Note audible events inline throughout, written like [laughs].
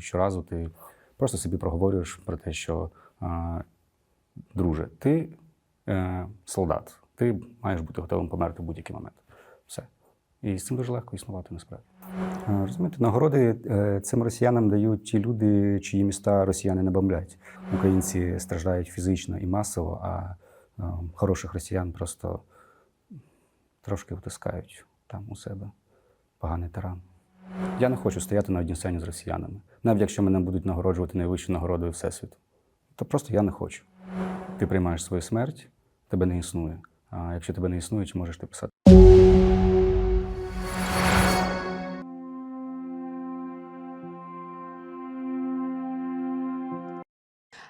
щоразу ти просто собі проговорюєш про те, що друже, ти е, солдат, ти маєш бути готовим померти в будь-який момент. Все. І з цим дуже легко існувати насправді. Е, Розумієте, нагороди е, цим росіянам дають ті люди, чиї міста росіяни не бомблять. Українці страждають фізично і масово, а хороших росіян просто трошки втискають там у себе поганий тиран. Я не хочу стояти на одній сцені з росіянами, навіть якщо мене будуть нагороджувати найвищою нагородою Всесвіту. То просто я не хочу. Ти приймаєш свою смерть, тебе не існує. А якщо тебе не існує, чи можеш ти писати?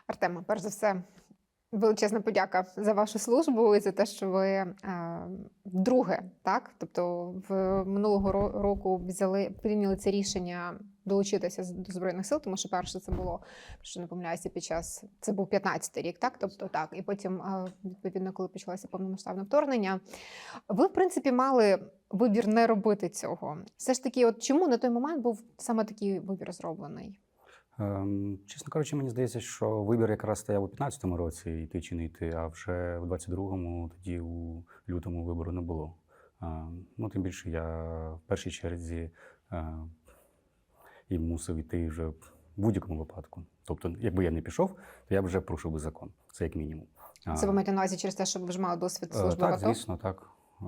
Артема, перш за все, величезна подяка за вашу службу і за те, що ви е, вдруге, так? Тобто, в минулого року взяли прийняли це рішення долучитися до збройних сил, тому що перше це було, що не помиляюся, під час це був 15-й рік, так? Тобто так, і потім, відповідно, коли почалося повномасштабне вторгнення, ви, в принципі, мали вибір не робити цього. Все ж таки, от чому на той момент був саме такий вибір зроблений? Ем, чесно кажучи, мені здається, що вибір якраз стояв у 15-му році йти чи не йти, а вже у 22-му, тоді у лютому вибору не було. Ем, ну, тим більше я в першій черзі е, і мусив йти вже в будь-якому випадку. Тобто, якби я не пішов, то я б вже порушив би закон. Це як мінімум. Це ви маєте на увазі через те, що ви вже мали досвід Е, служби Так, АТО? звісно, так. Е,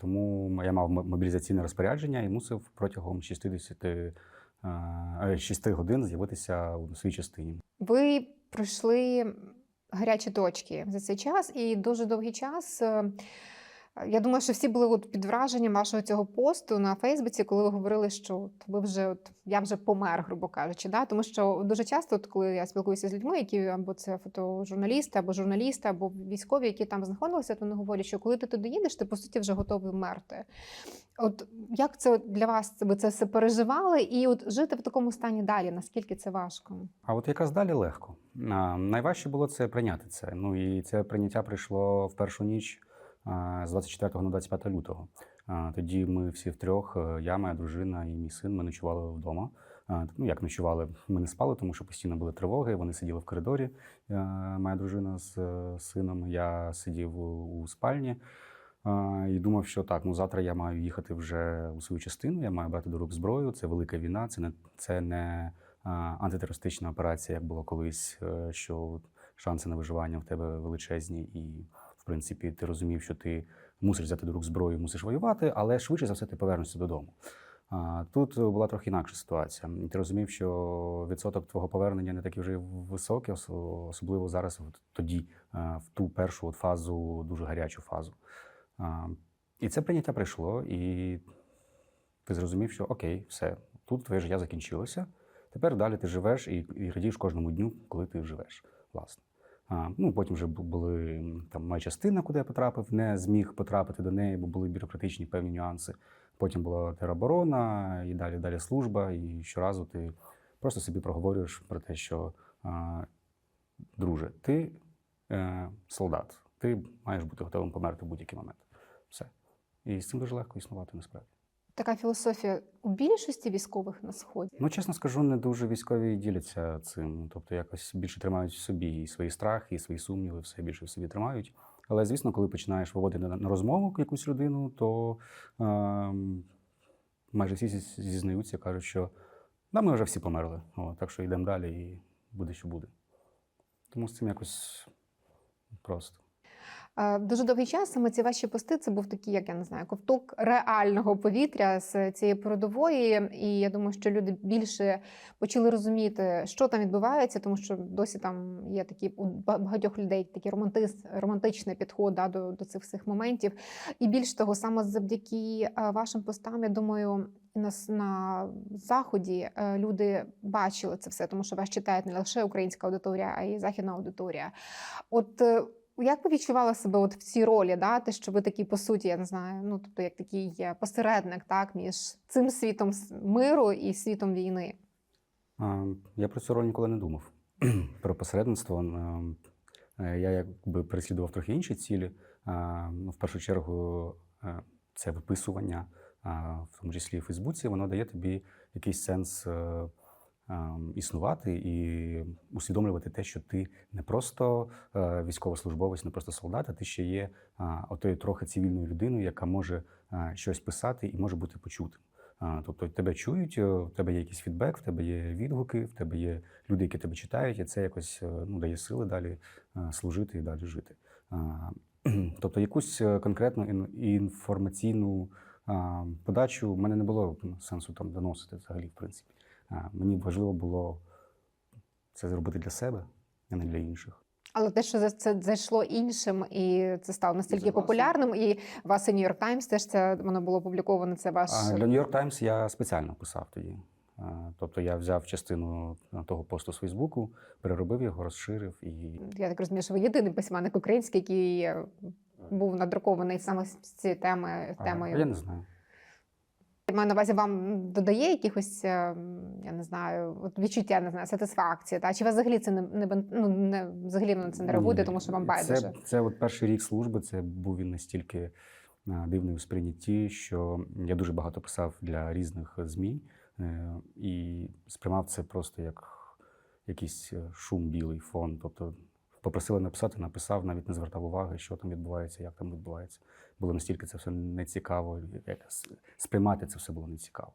Тому я мав мобілізаційне розпорядження і мусив протягом 60, е, е, 6 годин з'явитися у своїй частині. Ви пройшли гарячі точки за цей час, і дуже довгий час. Е, Я думаю, що всі були от під враженням вашого цього посту на Фейсбуці, коли ви говорили, що от ви вже от я вже помер, грубо кажучи. Да? Тому що дуже часто, от, коли я спілкуюся з людьми, які або це фотожурналісти, або журналісти, або військові, які там знаходилися, то вони говорять, що коли ти туди їдеш, ти по суті вже готовий вмерти. От як це для вас ви це все переживали, і от жити в такому стані далі? Наскільки це важко? А от якраз далі легко. Найважче було це прийняти це. Ну і це прийняття прийшло в першу ніч з 24 на 25 лютого. Тоді ми всі втрьох, е, я, моя дружина і мій син, ми ночували вдома. Ну, як ночували, ми не спали, тому що постійно були тривоги. Вони сиділи в коридорі. е, Моя дружина з е, сином. Я сидів у, спальні. І думав, що так, ну завтра я маю їхати вже у свою частину. Я маю брати до рук зброю. Це велика війна, це не це не антитерористична операція, як було колись, що шанси на виживання в тебе величезні, і в принципі ти розумів, що ти мусиш взяти до рук зброю, мусиш воювати, але швидше за все ти повернешся додому. Тут була трохи інакша ситуація. Ти розумів, що відсоток твого повернення не такий вже високий, особливо зараз, тоді, в ту першу от фазу, дуже гарячу фазу. І це прийняття прийшло, і ти зрозумів, що окей, все, тут твоє життя закінчилося. Тепер далі ти живеш і радієш кожному дню, коли ти живеш. Власне. Ну, потім вже бу- були там моя частина, куди я потрапив, не зміг потрапити до неї, бо були бюрократичні певні нюанси. Потім була тероборона, і далі далі служба. І щоразу ти просто собі проговорюєш про те, що друже, ти е, солдат, ти маєш бути готовим померти в будь-який момент. Все. І з цим дуже легко існувати насправді. Така філософія у більшості військових на сході. Ну, чесно скажу, не дуже військові діляться цим. Тобто якось більше тримають в собі і свої страхи, і свої сумніви, все більше в собі тримають. Але звісно, коли починаєш виводити на, розмову якусь людину, то ем, майже всі зі- зізнаються, кажуть, що да, ми вже всі померли. О, так що йдемо далі і буде, що буде. Тому з цим якось просто. Дуже довгий час саме ці ваші пости це був такий, як я не знаю, ковток реального повітря з цієї передової. І я думаю, що люди більше почали розуміти, що там відбувається, тому що досі там є такі у ба- багатьох людей такий романтиз, романтичний підход да, до, до цих всіх моментів. І більш того, саме завдяки е, вашим постам, я думаю. На, на заході е, люди бачили це все, тому що вас читають не лише українська аудиторія, а й західна аудиторія. От е, як ви відчували себе от в цій ролі, да? те, що ви такий, по суті, я не знаю, ну тобто як такий посередник так, між цим світом миру і світом війни? Я про цю роль ніколи не думав. [clears throat] Про посередництво. Я якби переслідував трохи інші цілі. Ну, В першу чергу, це виписування, в тому числі в Фейсбуці, воно дає тобі якийсь сенс е, існувати і усвідомлювати те, що ти не просто е, військовослужбовець, не просто солдат, а ти ще є отою трохи цивільною людиною, яка може е, щось писати і може бути почутим. Тобто тебе чують, е, в тебе є якийсь фідбек, в тебе є відгуки, в тебе є люди, які тебе читають, і це якось ну, дає сили далі служити і далі жити. [clears throat] Тобто якусь конкретну інформаційну подачу в мене не було сенсу там доносити взагалі, в принципі. Мені важливо було це зробити для себе, а не для інших. Але те, що за- це зайшло іншим, і це стало настільки Согласен. популярним, і вас і Нью-Йорк Таймс теж це воно було опубліковано. Це ваш А для Нью-Йорк Таймс я спеціально писав тоді. Тобто я взяв частину того посту з Фейсбуку, переробив його, розширив і я так розумію, що ви єдиний письменник український, який е, був надрукований саме з цією темою. я не знаю. Я маю на увазі, вам додає якихось, е, я не знаю, от відчуття, не знаю, сатисфакції. Та? Чи вас взагалі це не, не, ну, не взагалі на це не реагуєте, тому що вам Це, байдуже? це от перший рік служби. Це був він настільки дивний у сприйнятті, що я дуже багато писав для різних змі е, і сприймав це просто як якийсь е, шум білий фон. Тобто попросили написати, написав, навіть не звертав уваги, що там відбувається, як там відбувається. Було настільки це все нецікаво, сприймати це все було нецікаво.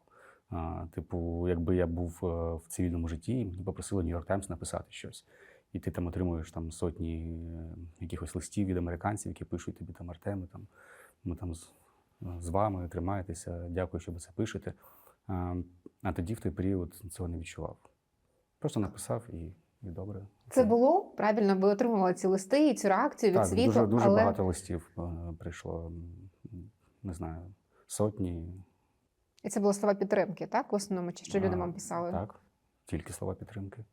Типу, якби я був е, в цивільному житті, мені попросили Нью-Йорк Таймс написати щось. І ти там отримуєш там сотні е, якихось листів від американців, які пишуть тобі там Артеми, там ми там з, з вами тримаєтеся, дякую, що ви це пишете. А, а тоді в той період цього не відчував. Просто написав і, і добре. Це було правильно. Ви отримували ці листи і цю реакцію від так, світу, дуже, дуже але багато листів е, прийшло. Не знаю, сотні. і це були слова підтримки, так? В основному, чи що люди вам писали? Так, тільки слова підтримки.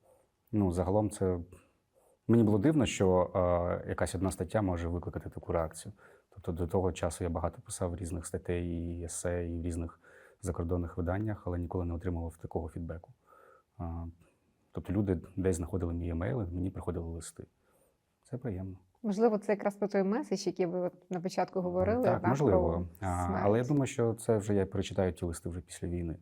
Ну, загалом це. Мені було дивно, що е, якась одна стаття може викликати таку реакцію. Тобто до того часу я багато писав різних статей і есе, і в різних закордонних виданнях, але ніколи не отримував такого фідбеку. А, тобто люди десь знаходили мій емейл, мені приходили листи. Це приємно. Можливо, це якраз про той меседж, який ви от на початку говорили. Так, можливо. про А, але я думаю, що це вже я перечитаю ті листи вже після війни.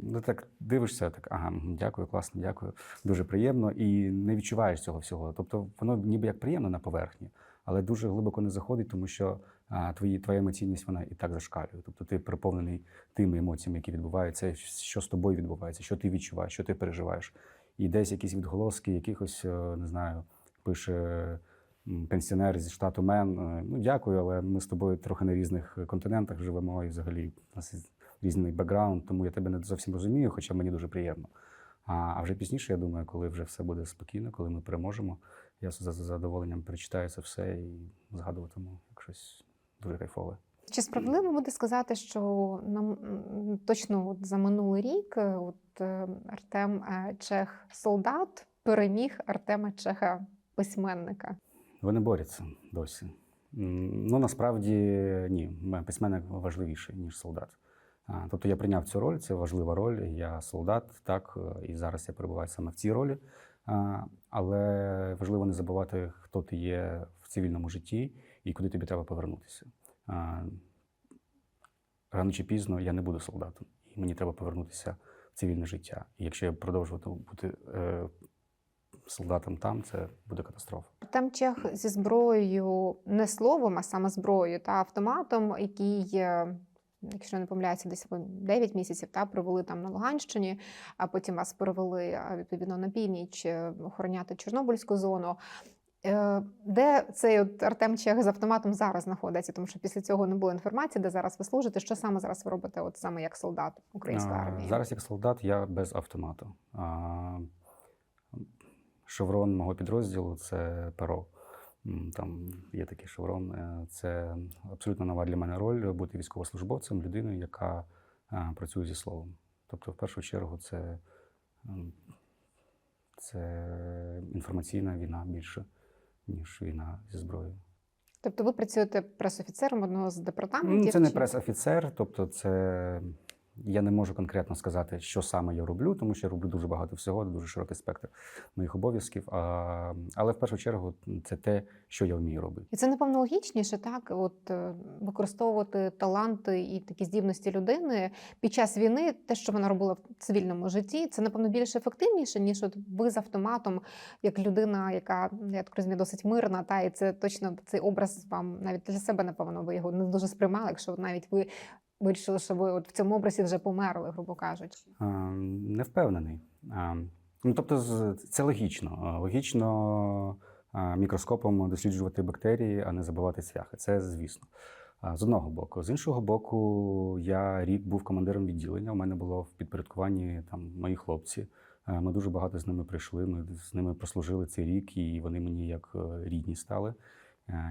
Ну, так дивишся, так, ага, дякую, класно, дякую. Дуже приємно. І не відчуваєш цього всього. Тобто воно ніби як приємно на поверхні, але дуже глибоко не заходить, тому що а, твої, твоя емоційність вона і так зашкалює. Тобто ти переповнений тими емоціями, які відбуваються, що з тобою відбувається, що ти відчуваєш, що ти переживаєш. І десь якісь відголоски, якихось, е, не знаю, пише пенсіонер зі штату Мен. е, Ну, дякую, але ми з тобою трохи на різних континентах живемо, і взагалі у нас різний бекграунд, тому я тебе не зовсім розумію, хоча мені дуже приємно. А, вже пізніше, я думаю, коли вже все буде спокійно, коли ми переможемо, я з задоволенням перечитаю це все і згадуватиму як щось дуже кайфове. Чи справедливо буде сказати, що нам точно от за минулий рік е, от е, Артем е, Чех солдат переміг Артема Чеха письменника? Вони борються досі. Ну насправді ні, письменник важливіший, ніж солдат. Тобто я прийняв цю роль, це важлива роль. Я солдат, так, і зараз я перебуваю саме в цій ролі. Але важливо не забувати, хто ти є в цивільному житті і куди тобі треба повернутися. Рано чи пізно я не буду солдатом, і мені треба повернутися в цивільне життя. І якщо я продовжуватиму бути е, солдатом там, це буде катастрофа. Артем Чех зі зброєю не словом, а саме зброєю та автоматом, який. е, Якщо не помиляюся, десь ви 9 місяців та провели там на Луганщині, а потім вас перевели відповідно на північ е, охороняти Чорнобильську зону. Е, Де цей от Артем Чех з автоматом зараз знаходиться? Тому що після цього не було інформації, де зараз ви служите. Що саме зараз ви робите, от саме як солдат української армії? Зараз як солдат я без автомату. Шеврон мого підрозділу це перо. Там є такий шеврон. Е, Це абсолютно нова для мене роль бути військовослужбовцем, людиною, яка працює зі словом. Тобто, в першу чергу, це, це інформаційна війна більше, ніж війна зі зброєю. Тобто ви працюєте пресофіцером одного з департаментів? Ну, Це не прес-офіцер, тобто це я не можу конкретно сказати, що саме я роблю, тому що я роблю дуже багато всього, дуже широкий спектр моїх обов'язків. Але в першу чергу це те, що я вмію робити. І це напевно логічніше, так от е, використовувати таланти і такі здібності людини під час війни, те, що вона робила в цивільному житті, це напевно більш ефективніше, ніж от ви з автоматом, як людина, яка я так розумію, досить мирна. Та і це точно цей образ вам навіть для себе, напевно, ви його не дуже сприймали, якщо навіть ви вирішили, що ви от в цьому образі вже померли, грубо кажучи. Не впевнений. Ну, тобто, це логічно. Логічно мікроскопом досліджувати бактерії, а не забивати цвяхи. Це звісно. З одного боку. З іншого боку, я рік був командиром відділення. У мене було в підпорядкуванні там мої хлопці. Ми дуже багато з ними прийшли. Ми з ними прослужили цей рік, і вони мені як е, рідні стали.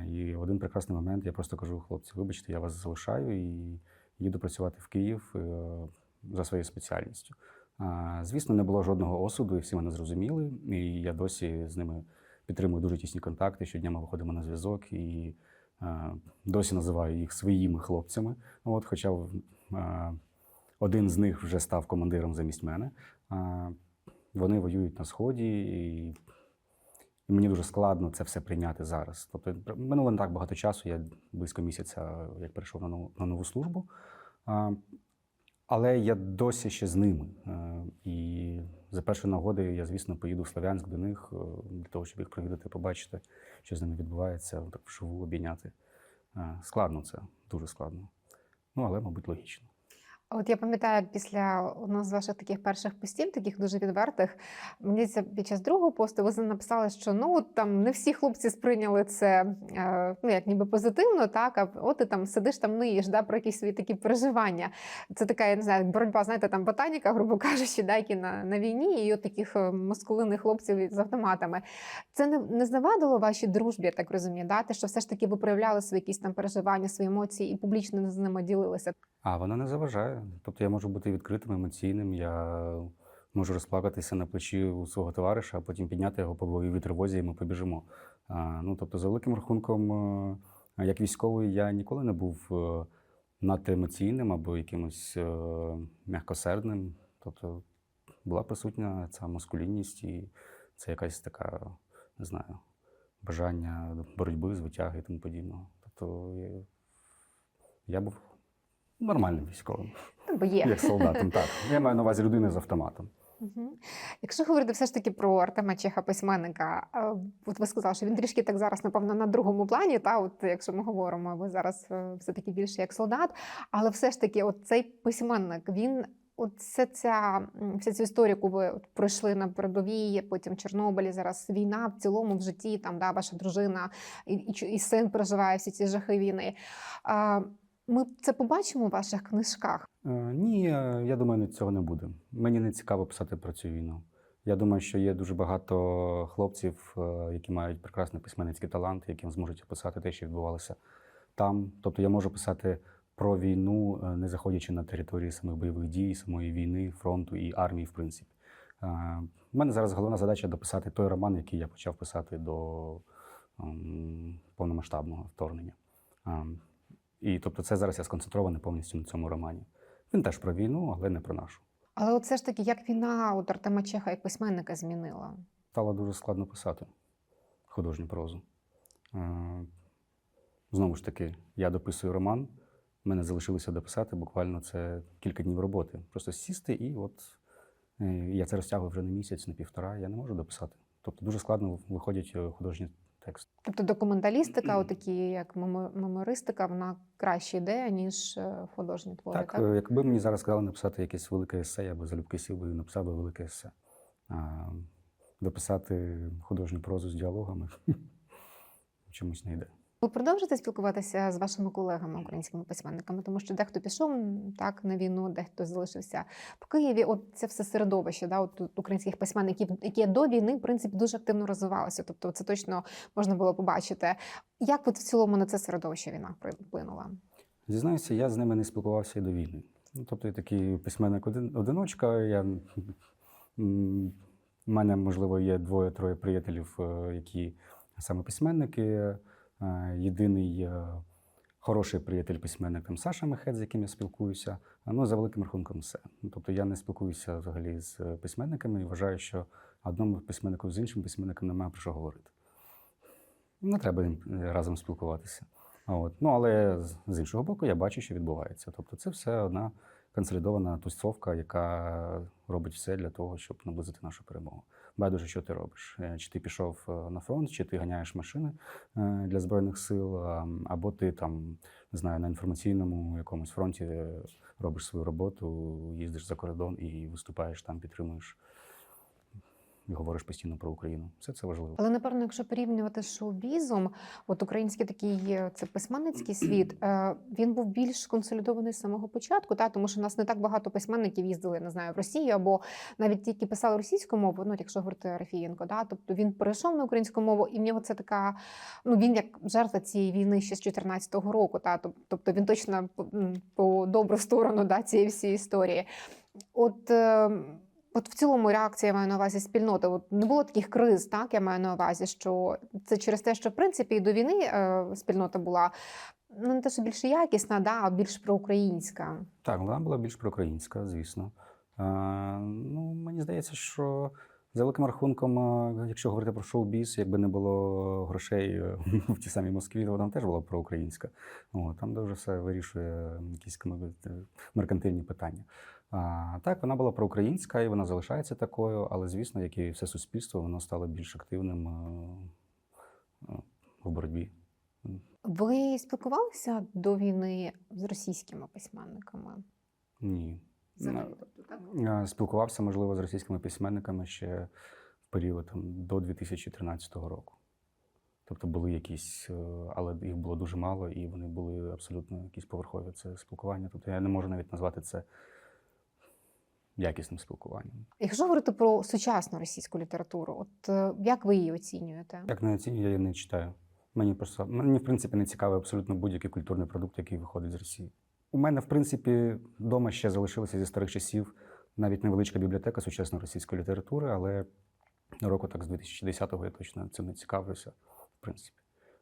І в один прекрасний момент я просто кажу: хлопці, вибачте, я вас залишаю і їду працювати в Київ е, за своєю спеціальністю. Звісно, не було жодного осуду, і всі мене зрозуміли. І я досі з ними підтримую дуже тісні контакти. Щодня ми виходимо на зв'язок і е, досі називаю їх своїми хлопцями. От, хоча е, один з них вже став командиром замість мене. Вони воюють на сході, і і мені дуже складно це все прийняти зараз. Тобто, минуло не так багато часу, я близько місяця, як перейшов на нову, на нову службу. Але я досі ще з ними. Е, І за першої нагоди я, звісно, поїду в Слов'янськ до них е, для того, щоб їх провідати, побачити, що з ними відбувається, так вживу обійняти. Е, Складно це, дуже складно. Ну, але, мабуть, логічно. От я пам'ятаю, після одного з ваших таких перших постів, таких дуже відвертих, мені здається, під час другого посту ви написали, що ну там не всі хлопці сприйняли це е, ну як ніби позитивно, так а от ти там сидиш там ниєш, да, про якісь свої такі переживання. Це така, я не знаю, боротьба, знаєте, там ботаніка, [laughs] грубо кажучи, да, які на, на війні, і от таких е, маскулинних хлопців з автоматами. Це не, не завадило вашій дружбі, я так розумію, да? те, що все ж таки ви проявляли свої якісь там переживання, свої емоції і публічно з ними ділилися. А вона не заважає. Тобто я можу бути відкритим, емоційним. Я можу розплакатися на плечі у свого товариша, а потім підняти його по бойовій тривозі, і ми побіжимо. А, ну, тобто, за великим рахунком, е, як військовий, я ніколи не був е, надто емоційним або якимось е, м'якосердним. Тобто була присутня ця маскулінність, і це якась така, не знаю, бажання боротьби, звитяги і тому подібного. Тобто я, я був нормальним військовим, бо є. як солдатом. Так, я маю на увазі людини з автоматом. Якщо говорити все ж таки про Артема Чеха, письменника, е, от ви сказали, що він трішки так зараз, напевно, на другому плані, та от якщо ми говоримо, ви зараз е, все-таки більше як солдат, але все ж таки, от цей письменник, він. От вся ця вся цю історію, яку ви от пройшли на передовій, потім Чорнобилі, зараз війна в цілому в житті, там да, ваша дружина і, і, і син переживає всі ці жахи війни. А, ми це побачимо у ваших книжках. Е, Ні, я думаю, цього не буде. Мені не цікаво писати про цю війну. Я думаю, що є дуже багато хлопців, е, які мають прекрасний письменницький талант, яким зможуть описати те, що відбувалося там. Тобто я можу писати про війну, е, не заходячи на території самих бойових дій, самої війни, фронту і армії, в принципі. У мене зараз головна задача дописати той роман, який я почав писати до ем, повномасштабного вторгнення. І тобто, це зараз я сконцентрований повністю на цьому романі. Він теж про війну, але не про нашу. Але от все ж таки, як війна от Артема Чеха як письменника змінила? Стало дуже складно писати художню прозу. Е, Знову ж таки, я дописую роман. в мене залишилося дописати буквально це кілька днів роботи. Просто сісти і от е, я це розтягую вже на місяць, на півтора. Я не можу дописати. Тобто дуже складно виходять е, художні тексти. Тобто документалістика, отакі як мемо- мемористика, вона краще йде, ніж е, художні твори. Так, Так, е, якби мені зараз сказали написати якесь велике есе, я би залюбки сів би і написав би велике есе. А дописати художню прозу з діалогами [laughs] чомусь не йде. Ви продовжите спілкуватися з вашими колегами, українськими письменниками, тому що дехто пішов так на війну, дехто залишився в Києві. От це все середовище, да, от українських письменників, які до війни, в принципі, дуже активно розвивалося. Тобто, це точно можна було побачити. Як от в цілому на це середовище війна вплинула? Зізнаюся, я з ними не спілкувався і до війни. Ну, тобто, я такий письменник один, одиночка. Я, у мене, можливо, є двоє-троє приятелів, е, які саме письменники. Е, Єдиний е, хороший приятель письменник Саша Мехет, з яким я спілкуюся. Ну, за великим рахунком, все. Ну, Тобто я не спілкуюся взагалі з е, письменниками і вважаю, що одному письменнику з іншим письменником немає про що говорити. Не треба їм е, разом спілкуватися. От. Ну, але з іншого боку, я бачу, що відбувається. Тобто, це все одна консолідована тусовка, яка робить все для того, щоб наблизити нашу перемогу. Байдуже, що ти робиш. Е, Чи ти пішов е, на фронт, чи ти ганяєш машини е, для збройних сил, або ти там не знаю, на інформаційному якомусь фронті робиш свою роботу, їздиш за кордон і виступаєш там, підтримуєш говориш постійно про Україну. Все це важливо. Але напевно, якщо порівнювати з шоу-бізом, от український такий е, це письменницький світ, е, він був більш консолідований з самого початку, та тому що нас не так багато письменників їздили, не знаю, в Росію або навіть ті, які писали російську мову, ну якщо говорити Рафієнко, да, тобто він перейшов на українську мову, і в нього це така. Ну він як жертва цієї війни ще з 14-го року, та тобто він точно по, добру сторону да, цієї всієї історії. От. От в цілому реакція я маю на увазі спільноти. От не було таких криз, так я маю на увазі, що це через те, що в принципі і до війни е, спільнота була ну не те, що більш якісна, да, а більш проукраїнська. Так, вона була більш проукраїнська, звісно. Е, ну, мені здається, що за великим рахунком, е, якщо говорити про шоу-біз, якби не було грошей е, [laughs] в тій самій Москві, то вона теж була проукраїнська. От, там дуже все вирішує якісь е, меркантильні питання. А, так, вона була проукраїнська і вона залишається такою, але звісно, як і все суспільство, воно стало більш активним в боротьбі. Ви спілкувалися до війни з російськими письменниками? Ні. Взагалі, тобто, так? Спілкувався, можливо, з російськими письменниками ще в період там, до 2013 року. Тобто були якісь, е, але їх було дуже мало, і вони були абсолютно якісь поверхові. Це спілкування. Тобто я не можу навіть назвати це якісним спілкуванням. Якщо говорити про сучасну російську літературу, от е, як ви її оцінюєте? Як не оцінюю, я її не читаю. Мені просто мені, в принципі, не цікавий абсолютно будь-який культурний продукт, який виходить з Росії. У мене, в принципі, вдома ще залишилася зі старих часів навіть невеличка бібліотека сучасної російської літератури, але року так з 2010-го я точно цим не цікавлюся. В принципі,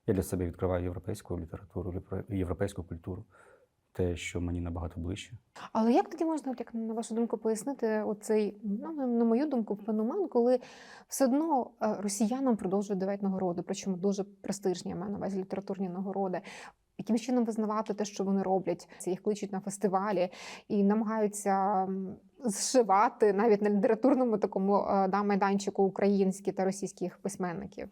я для себе відкриваю європейську літературу, європейську культуру, те, що мені набагато ближче. Але як тоді можна, як на вашу думку, пояснити оцей, ну на мою думку, феномен, коли все одно е, росіянам продовжують давати нагороди, причому дуже престижні, я маю на увазі літературні нагороди. Яким чином визнавати те, що вони роблять? Це їх кличуть на фестивалі і намагаються зшивати навіть на літературному такому е, да, майданчику українські та російських письменників.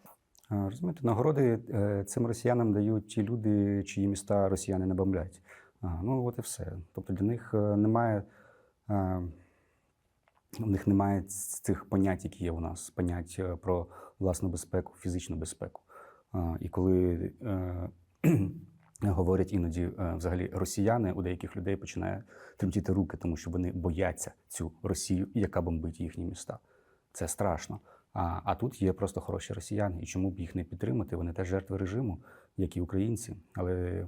Розумієте, нагороди е, цим росіянам дають ті люди, чиї міста росіяни не бомблять. Ну, от і все. Тобто для них е, немає. У них немає цих понять, які є у нас, понять про власну безпеку, фізичну безпеку. І коли говорять іноді е, взагалі росіяни, у деяких людей починає тремтіти руки, тому що вони бояться цю Росію, яка бомбить їхні міста. Це страшно. А, а тут є просто хороші росіяни. І чому б їх не підтримати? Вони теж жертви режиму, як і українці. Але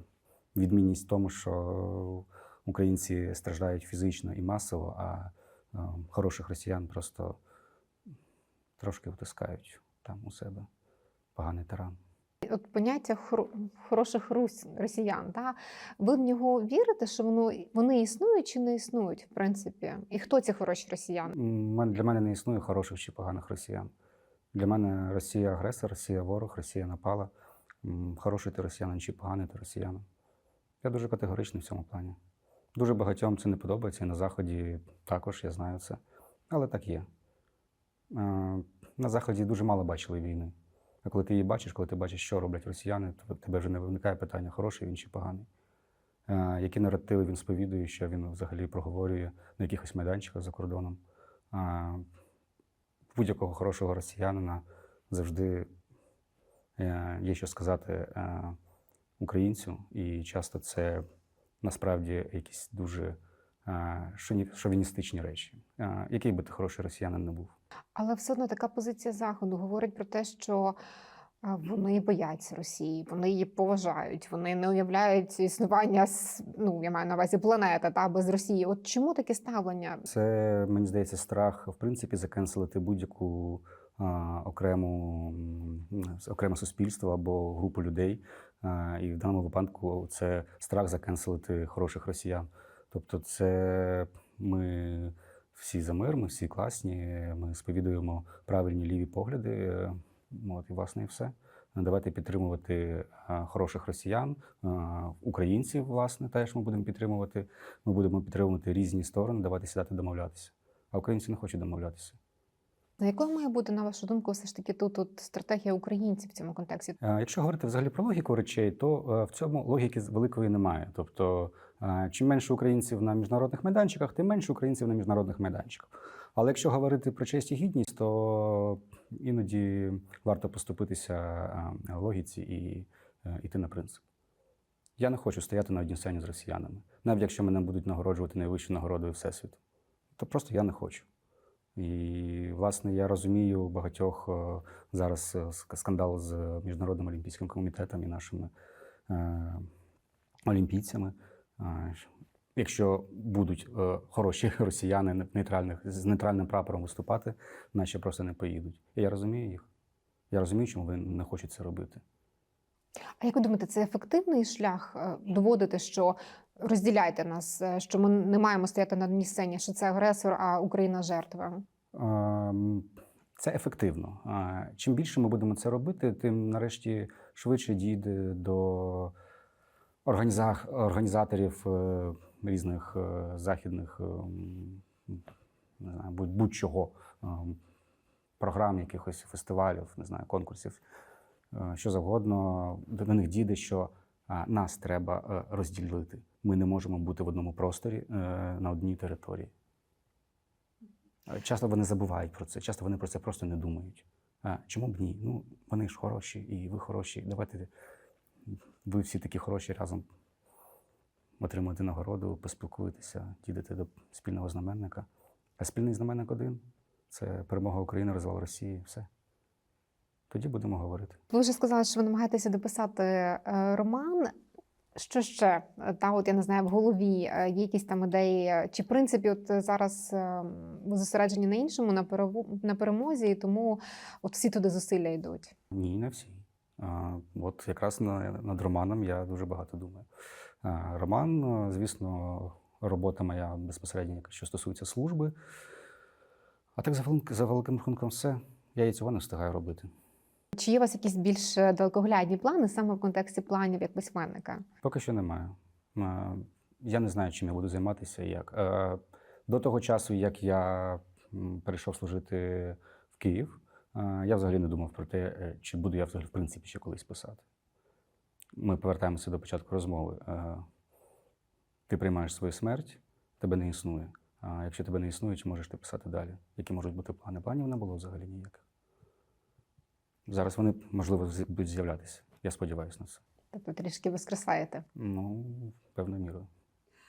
відмінність в тому, що українці страждають фізично і масово, а е, хороших росіян просто трошки втискають там у себе поганий тиран. От поняття хор- хороших рус росіян, та ви в нього вірите, що воно вони існують чи не існують, в принципі? І хто ці хороші росіяни? Для мене не існує хороших чи поганих росіян. Для мене Росія агресор, Росія ворог, Росія напала. Хороший ти росіянин чи поганий ти росіянин. Я дуже категоричний в цьому плані. Дуже багатьом це не подобається, і на Заході також я знаю це. Але так є. Е, На Заході дуже мало бачили війни. А коли ти її бачиш, коли ти бачиш, що роблять росіяни, то тебе вже не виникає питання, хороший він чи поганий. Е, Які наративи він сповідує, що він взагалі проговорює на якихось майданчиках за кордоном. Будь-якого хорошого росіянина завжди е, є що сказати е, українцю, і часто це насправді якісь дуже е, шовіністичні речі. Е, Який би ти хороший росіянин не був. Але все одно така позиція заходу говорить про те, що вони бояться Росії, вони її поважають, вони не уявляють існування с- ну я маю на увазі планета та без Росії. От чому таке ставлення? Це, мені здається, страх, в принципі, закенселити будь-яку а, окрему, окреме суспільство або групу людей Е, І в даному випадку це страх закенселити хороших росіян. Тобто, це ми всі за мир, ми всі класні, ми сповідуємо правильні ліві погляди. е, От, і власне і все. Давайте підтримувати е, хороших росіян, е, українців, власне, теж ми будемо підтримувати. Ми будемо підтримувати різні сторони, давайте сідати домовлятися. А українці не хочуть домовлятися. На якою має бути, на вашу думку, все ж таки тут от стратегія українців в цьому контексті? Якщо говорити взагалі про логіку речей, то в цьому логіки великої немає. Тобто, чим менше українців на міжнародних майданчиках, тим менше українців на міжнародних майданчиках. Але якщо говорити про честь і гідність, то іноді варто поступитися е, логіці і е, йти на принцип. Я не хочу стояти на одній сцені з росіянами, навіть якщо мене будуть нагороджувати найвищою нагородою Всесвіту. То просто я не хочу. І, власне, я розумію багатьох е, зараз е, скандал з Міжнародним олімпійським комітетом і нашими е, олімпійцями. Якщо будуть е, хороші [laughs] росіяни нейтральних з нейтральним прапором виступати, наші просто не поїдуть. І я розумію їх. Я розумію, чому вони не хочуть це робити. А як ви думаєте, це ефективний шлях е, доводити, що розділяйте нас, е, що ми не маємо стояти на одній сцені, що це агресор, а Україна жертва? Ем, Це ефективно. Чим більше ми будемо це робити, тим нарешті швидше дійде до організаторів е, різних е, західних ем, не знаю, будь- будь-чого програм, якихось фестивалів, не знаю, конкурсів, е, що завгодно. До них дійде, що нас треба е, розділити. Ми не можемо бути в одному просторі е, на одній території. Е, Часто вони забувають про це, часто вони про це просто не думають. Чому б ні? Ну, вони ж хороші, і ви хороші. Давайте ви всі такі хороші разом отримуєте нагороду, поспілкуєтеся, дійдете до спільного знаменника. А спільний знаменник один це перемога України, розвал Росії, все. Тоді будемо говорити. Ви вже сказали, що ви намагаєтеся дописати е, роман. Що ще? Е, Та, от я не знаю, в голові е, є якісь там ідеї, чи в принципі, от зараз ви зосереджені на іншому, на на перемозі, і тому от всі туди зусилля йдуть. Ні, не всі. От якраз над романом я дуже багато думаю. Роман, звісно, робота моя безпосередньо, що стосується служби. А так, за, великим рахунком, все. Я і цього не встигаю робити. Чи є у вас якісь більш е, далекоглядні плани саме в контексті планів як письменника? Поки що немає. Я не знаю, чим я буду займатися і як. Е, До того часу, як я перейшов служити в Київ, е, я взагалі не думав про те, е, чи буду я взагалі в принципі ще колись писати. Ми повертаємося до початку розмови. Е, Ти приймаєш свою смерть, тебе не існує. А якщо тебе не існує, чи можеш ти писати далі? Які можуть бути плани? Планів не було взагалі ніяких. Зараз вони, можливо, будуть з'являтися. Я сподіваюся на це. Тобто трішки воскресаєте. Ну, певною мірою.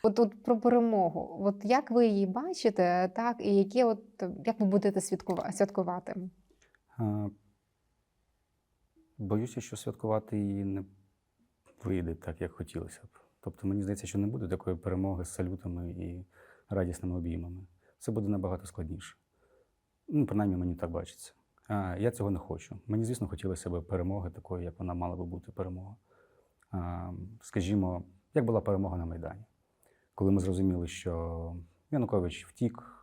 От про перемогу. От як ви її бачите, так і які от як ви будете святкувати? Боюся, що святкувати її не вийде так, як хотілося б. Тобто, мені здається, що не буде такої перемоги з салютами і радісними обіймами. Це буде набагато складніше. Ну, принаймні, мені так бачиться. А, я цього не хочу. Мені, звісно, хотілося б перемоги такої, як вона мала би бути перемога. А, скажімо, як була перемога на Майдані, коли ми зрозуміли, що Янукович втік,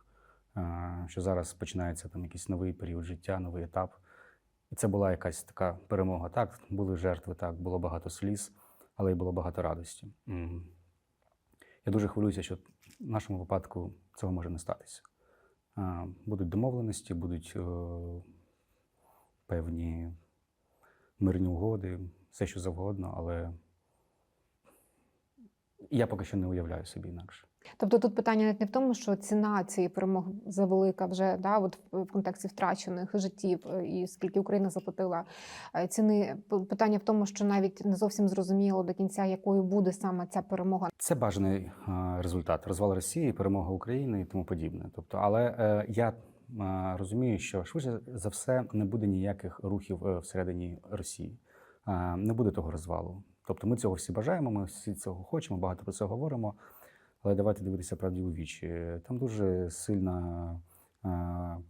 що зараз починається там якийсь новий період життя, новий етап. І це була якась така перемога. Так, були жертви, так, було багато сліз, але й було багато радості. Я дуже хвилююся, що в нашому випадку цього може не статися. Будуть домовленості, будуть е, певні мирні угоди, все що завгодно, але я поки що не уявляю собі інакше. Тобто тут питання навіть не в тому, що ціна цієї перемоги завелика вже да, от в, контексті втрачених життів е, і скільки Україна заплатила е, ціни. Питання в тому, що навіть не зовсім зрозуміло до кінця, якою буде саме ця перемога. Це бажаний результат розвал Росії, перемога України і тому подібне. Тобто, але е, я розумію, що швидше за все не буде ніяких рухів всередині Росії. Не буде того розвалу. Тобто, ми цього всі бажаємо, ми всі цього хочемо, багато про це говоримо. Але давайте дивитися правді у вічі. Там дуже сильна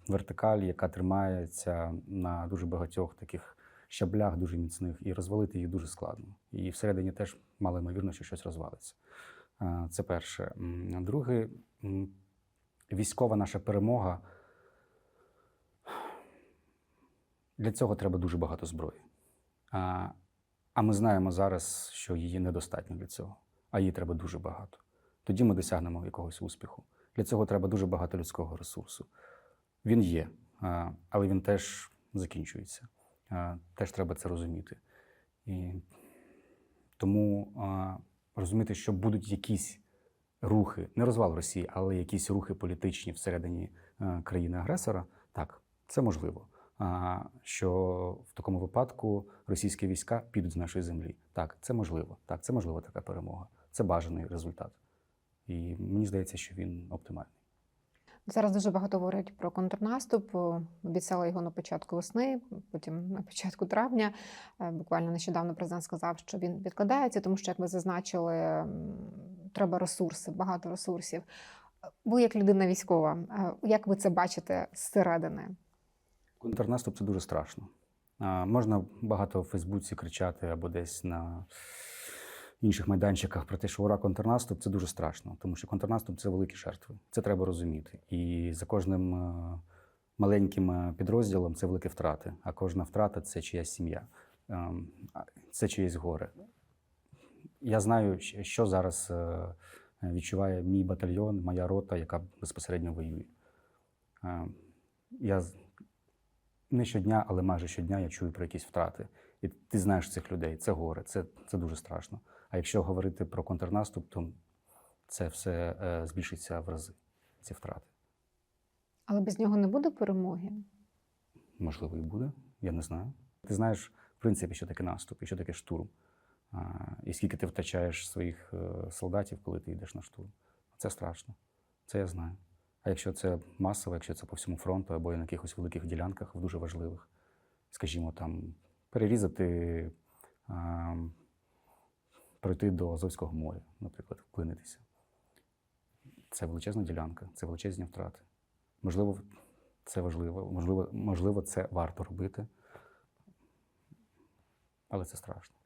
вертикаль, яка тримається на дуже багатьох таких щаблях дуже міцних, і розвалити їх дуже складно. І всередині теж мало ймовірно, що щось розвалиться. Це перше. Друге, військова наша перемога. Для цього треба дуже багато зброї. А ми знаємо зараз, що її недостатньо для цього, а її треба дуже багато. Тоді ми досягнемо якогось успіху. Для цього треба дуже багато людського ресурсу. Він є, але він теж закінчується. Теж треба це розуміти. І тому розуміти, що будуть якісь рухи, не розвал Росії, але якісь рухи політичні всередині е, країни-агресора, так, це можливо. Що в такому випадку російські війська підуть з нашої землі. Так, це можливо. Так, це можлива така перемога. Це бажаний результат. І мені здається, що він оптимальний. Зараз дуже багато говорять про контрнаступ. О, Обіцяли його на початку весни, потім на початку травня. Е, Буквально нещодавно президент сказав, що він відкладається, тому що, як ви зазначили, треба ресурси, багато ресурсів. Ви, як людина військова, е, як ви це бачите зсередини? Контрнаступ це дуже страшно. Можна багато в Фейсбуці кричати або десь на інших майданчиках про те, що ура, контрнаступ це дуже страшно, тому що контрнаступ це великі жертви. Це треба розуміти. І за кожним е, маленьким е, підрозділом це великі втрати, а кожна втрата це чиясь сім'я, Ем, це чиєсь горе. Я знаю, що зараз е, відчуває мій батальйон, моя рота, яка безпосередньо воює. Е, Я не щодня, але майже щодня я чую про якісь втрати. І ти знаєш цих людей, це горе, це, це дуже страшно. А якщо говорити про контрнаступ, то це все е, збільшиться в рази, ці втрати. Але без нього не буде перемоги. Можливо, і буде, я не знаю. Ти знаєш, в принципі, що таке наступ і що таке штурм. І скільки ти втрачаєш своїх е, солдатів, коли ти йдеш на штурм. Це страшно. Це я знаю. А якщо це масово, якщо це по всьому фронту або на якихось великих ділянках, в дуже важливих, скажімо, там перерізати, пройти до Азовського моря, наприклад, вклинитися. Це величезна ділянка, це величезні втрати. Можливо, це важливо, можливо, можливо, це варто робити, але це страшно.